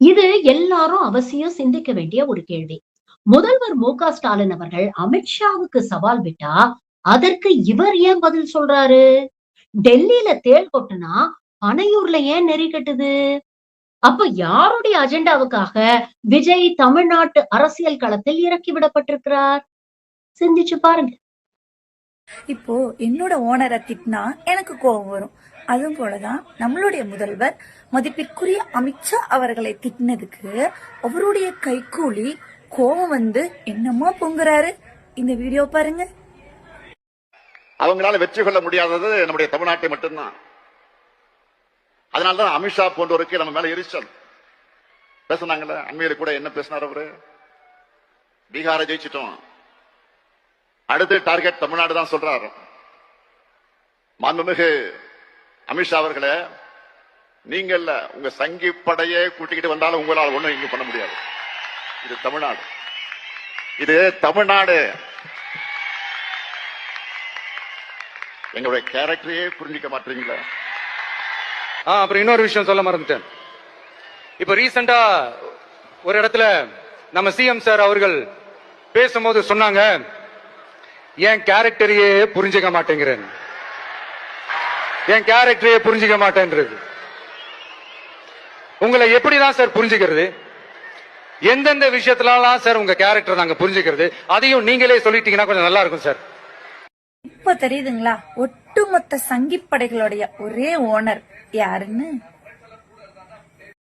இது எல்லாரும் அவசியம் சிந்திக்க வேண்டிய ஒரு கேள்வி. முதல்வர் மு க ஸ்டாலின் அவர்கள் அமித்ஷாவுக்கு சவால் விட்டா அதற்கு இவர் ஏன் பதில் சொல்றாரு? டெல்லியில தேள் கொட்டுனா பனையூர்ல ஏன் நெறி கட்டுது? அப்ப யாருடைய அஜெண்டாவுக்காக விஜய் தமிழ்நாட்டு அரசியல் களத்தில் இறக்கி விடப்பட்டிருக்கிறார்? சிந்திச்சு பாருங்க. இப்போ என்னோட ஓனரை திட்டினா எனக்கு கோபம் வரும். அதுவும் போலதான் நம்மளுடைய முதல்வர் மதிப்பிற்குரிய அமித்ஷா அவர்களை திட்டினதுக்கு அவருடைய கைக்கூலி கோபம் வந்து என்னமோ பொங்குறாரு. இந்த வீடியோ பாருங்க. அவங்களால வெற்றி கொள்ள முடியாதது நம்முடைய தமிழ்நாட்டை மட்டும்தான். அதனாலதான் அமித்ஷா போன்றவருக்கு நம்ம மேல எரிச்சல். பேசினாங்கல்ல அண்மையில கூட என்ன பேசினார் அவரு? பீகாரை ஜெயிச்சிட்டோம். அடுத்து டார்கெட் தமிழ்நாடு தான் சொல்றாரு. மாண்புமிகு அமித்ஷா அவர்களே நீங்க இல்ல உங்க சங்கி படையே கூட்டிக்கிட்டு வந்தாலும் உங்களால் ஒண்ணும் இங்க பண்ண முடியாது. இது தமிழ்நாடு. இது தமிழ்நாடு. எங்களுடைய கேரக்டரையே புரிஞ்சுக்க மாட்டீங்களா? அப்புறம் இன்னொரு விஷயம் சொல்ல மறந்துட்டேன். இப்ப ரீசெண்டா ஒரு இடத்துல நம்ம சிஎம் சார் அவர்கள் பேசும்போது சொன்னாங்க என் கேரக்டரையே புரிஞ்சுக்க மாட்டேங்கிறேன். என் கேரக்டரையே புரிஞ்சுக்க மாட்டேன்றது. உங்களை எப்படிதான் சார் புரிஞ்சுக்கிறது? எந்தெந்த விஷயத்துலலாம் சார் உங்க கேரக்டர் நாங்க புரிஞ்சுக்கிறது? அதையும் நீங்களே சொல்லிட்டீங்கன்னா கொஞ்சம் நல்லா இருக்கும் சார் இப்ப தெரியுதுங்களா? ஒட்டுமொத்த சங்கிப்படைகளுடைய ஒரே ஓனர் யாருன்னு?